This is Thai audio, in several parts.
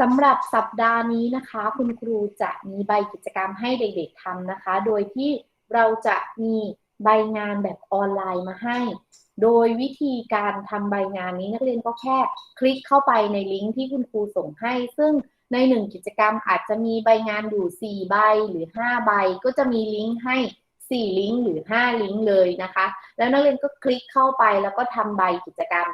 สำหรับสัปดาห์นี้นะคะ คุณครูจะมีใบกิจกรรมให้เด็กๆทำนะคะ โดยที่เราจะมีใบงานแบบออนไลน์มาให้ โดยวิธีการทำใบงานนี้นักเรียนก็แค่คลิกเข้าไปในลิงก์ที่คุณครูส่งให้ ซึ่งในหนึ่งกิจกรรมอาจจะมีใบงานอยู่ 4 ใบหรือ 5 ใบ ก็จะมีลิงก์ให้ 4 ลิงก์หรือ 5 ลิงก์เลยนะคะ แล้วนักเรียนก็คลิกเข้าไปแล้วก็ทำใบกิจกรรม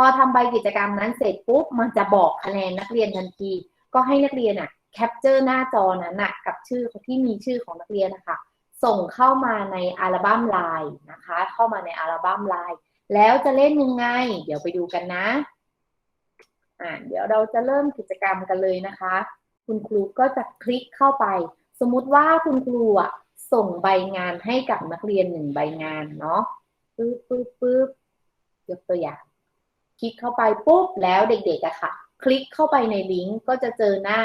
พอทำใบกิจกรรมนั้นเสร็จปุ๊บมันจะบอกคะแนนนักเรียนทันที ก็ให้นักเรียนอะแคปเจอร์หน้าจอนั้นน่ะกับชื่อที่มีชื่อของนักเรียนนะคะส่งเข้ามาในอัลบั้มไลน์นะคะ เข้ามาในอัลบั้มไลน์แล้วจะเล่นยังไง เดี๋ยวไปดูกันนะอ่าเดี๋ยวเราจะเริ่มกิจกรรมกันเลยนะคะ คุณครูก็จะคลิกเข้าไป สมมุติว่าคุณครูอะส่งใบงานให้กับนักเรียนหนึ่งใบงานเนาะปึ๊บปึ๊บปึ๊บยกตัวอย่าง คลิกเข้าไปปุ๊บแล้วเด็กๆอะค่ะ คลิกเข้าไปในลิงก์ก็จะเจอหน้า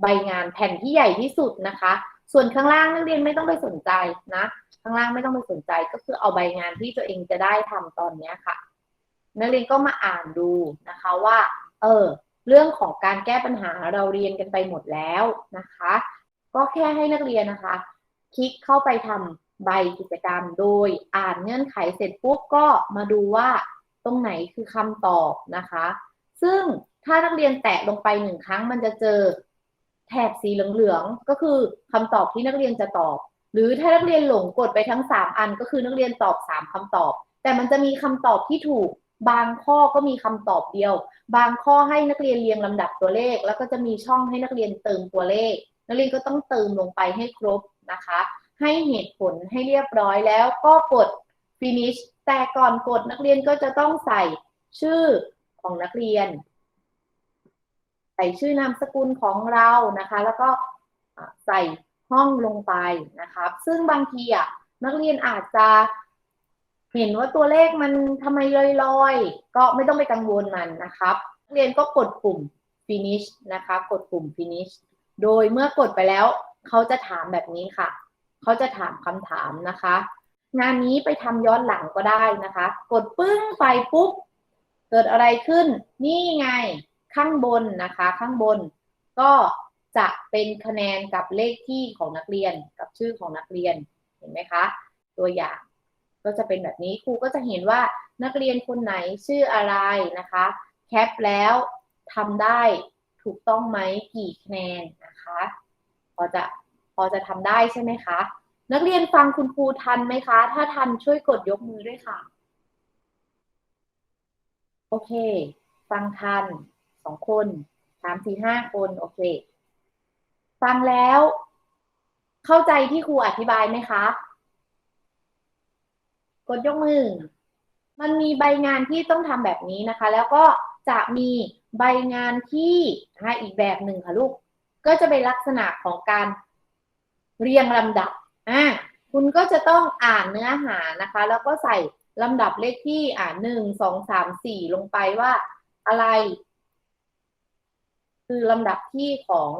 ใบงานแผ่นที่ใหญ่ที่สุดนะคะ ส่วนข้างล่างนักเรียนไม่ต้องไปสนใจนะ ข้างล่างไม่ต้องไปสนใจก็คือเอาใบงานที่ตัวเองจะได้ทำตอนนี้ค่ะ นักเรียนก็มาอ่านดูนะคะว่า เออ เรื่องของการแก้ปัญหาเราเรียนกันไปหมดแล้วนะคะ ก็แค่ให้นักเรียนนะคะ คลิกเข้าไปทำใบกิจกรรมโดยอ่านเงื่อนไขเสร็จปุ๊บก็มาดูว่า ตรงไหนคือคำตอบนะคะ ซึ่งถ้านักเรียนแตะลงไปหนึ่งครั้ง มันจะเจอแถบสีเหลืองๆก็คือคำตอบที่นักเรียนจะตอบ หรือถ้านักเรียนหลงกดไปทั้ง 3 อัน ก็คือนักเรียนตอบ 3คำตอบ แต่มันจะมีคำตอบที่ถูกบางข้อก็มีคำตอบเดียว บางข้อให้นักเรียนเรียงลำดับตัวเลข แล้วก็จะมีช่องให้นักเรียนเติมตัวเลข นักเรียนก็ต้องเติมลงไปให้ครบนะคะ ให้เหตุผลให้เรียบร้อยแล้วก็กด finish แต่ก่อนกดนักเรียนก็จะต้องใส่ชื่อของนักเรียน ใส่ชื่อนามสกุลของเรานะคะ แล้วก็ใส่ห้องลงไปนะครับ ซึ่งบางทีอะนักเรียนอาจจะเห็นว่าตัวเลขมันทำไมลอยๆ ก็ไม่ต้องไปกังวลมันนะครับ นักเรียนก็กดปุ่ม finish นะคะ กดปุ่ม finish โดยเมื่อกดไปแล้ว เขาจะถามแบบนี้ค่ะ เขาจะถามคำถามนะคะ งานนี้ไปทำย้อนหลังก็ได้นะคะ กดปึ้งไปปุ๊บ เกิดอะไรขึ้น นี่ไงข้างบนนะคะ ข้างบน ก็จะเป็นคะแนนกับเลขที่ของนักเรียนกับชื่อของนักเรียนเห็นไหมคะ ตัวอย่างก็จะเป็นแบบนี้ครูก็จะเห็นว่านักเรียนคนไหนชื่ออะไรนะคะ แคปแล้วทำได้ถูกต้องไหมกี่คะแนนนะคะ พอจะพอจะทำได้ใช่ไหมคะ นักเรียนฟังคุณครูทันไหมคะ ถ้าทันช่วยกดยกมือด้วยค่ะ โอเค ฟังทันสองคนสามสี่ห้าคนโอเค ฟังแล้ว เข้าใจที่ครูอธิบายไหมคะ กดยกมือ มันมีใบงานที่ต้องทำแบบนี้นะคะ แล้วก็จะมีใบงานที่อีกแบบหนึ่งค่ะลูก ก็จะเป็นลักษณะของการเรียงลำดับ อ่าคุณก็จะต้องอ่านเนื้อหานะคะ แล้วก็ใส่ลำดับเลขที่อ่านหนึ่งสองสามสี่ลงไปว่าอะไร คือลำดับที่ของ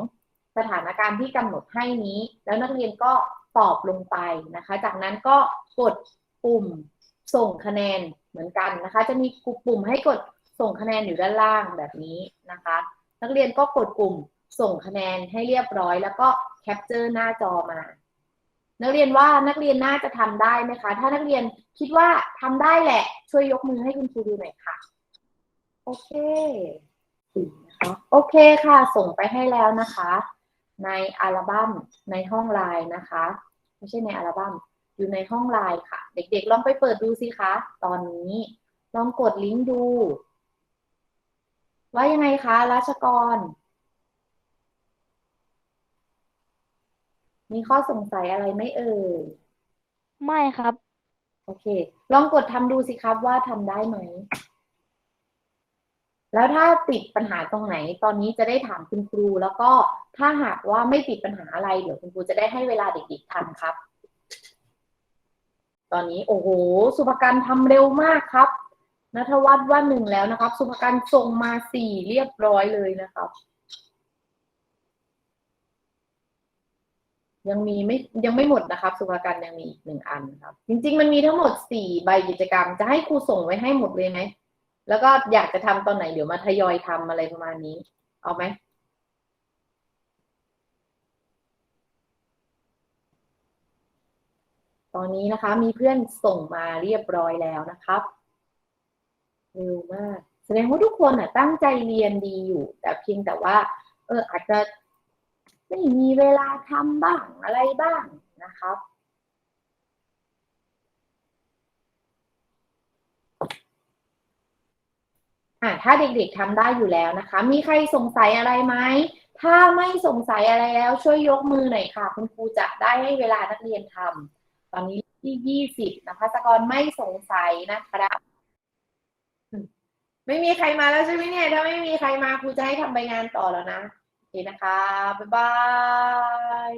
สถานการณ์ที่กำหนดให้นี้ แล้วนักเรียนก็ตอบลงไปนะคะ จากนั้นก็กดปุ่มส่งคะแนนเหมือนกันนะคะ จะมีปุ่มให้กดส่งคะแนนอยู่ด้านล่างแบบนี้นะคะ นักเรียนก็กดปุ่มส่งคะแนนให้เรียบร้อย แล้วก็แคปเจอร์หน้าจอมา นักเรียนว่านักเรียนน่าจะทำได้ไหมคะ ถ้านักเรียนคิดว่าทำได้แหละ ช่วยยกมือให้คุณครูดูหน่อยค่ะ โอเคนะคะโอเคค่ะ ส่งไปให้แล้วนะคะ ในอัลบั้มในห้องไลน์นะคะ ไม่ใช่ในอัลบั้มอยู่ในห้องไลน์ค่ะ เด็กๆ ลองไปเปิดดูสิคะ ตอนนี้ลองกดลิงก์ดู ว่ายังไงคะรัชกร มีข้อสงสัยอะไรไหมเอ่ย ไม่ครับ โอเค ลองกดทำดูสิครับว่าทำได้ไหม แล้วถ้าติดปัญหาตรงไหน ตอนนี้จะได้ถามคุณครู แล้วก็ถ้าหากว่าไม่ติดปัญหาอะไรเดี๋ยวคุณครูจะได้ให้เวลาเด็กๆทำครับ ตอนนี้โอ้โห สุภการทำเร็วมากครับนัทวัฒน์ว่าหนึ่งแล้วนะครับ สุภการส่งมาสี่เรียบร้อยเลยนะครับ ยังมีไม่ยังไม่หมดนะครับ สุภาการยังมีอีกหนึ่งอันครับ จริง ๆ มันมีทั้งหมดสี่ใบกิจกรรม จะให้ครูส่งไว้ให้หมดเลยไหมแล้วก็อยากจะทำตอนไหนเดี๋ยวมาทยอยทำอะไรประมาณนี้ เอาไหมตอนนี้นะคะ มีเพื่อนส่งมาเรียบร้อยแล้วนะครับเร็วมาก แสดงว่าทุกคนอะตั้งใจเรียนดีอยู่ แต่เพียงแต่ว่า เอออาจจะ ไม่มีเวลาทำบ้างอะไรบ้างนะครับอะถ้าเด็กๆทำได้อยู่แล้วนะคะ มีใครสงสัยอะไรไหม ถ้าไม่สงสัยอะไรแล้วช่วยยกมือหน่อยค่ะ คุณครูจะได้ให้เวลานักเรียนทำตอนนี้ที่ยี่สิบนะคะสกรไม่สงสัยนะครับไม่มีใครมาแล้วใช่ไหมเนี่ย ถ้าไม่มีใครมาครูจะให้ทำใบงานต่อแล้วนะ เคนะคะ บ๊ายบาย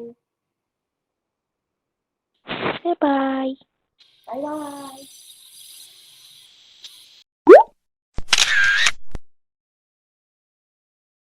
บ๊ายบาย บ๊ายบาย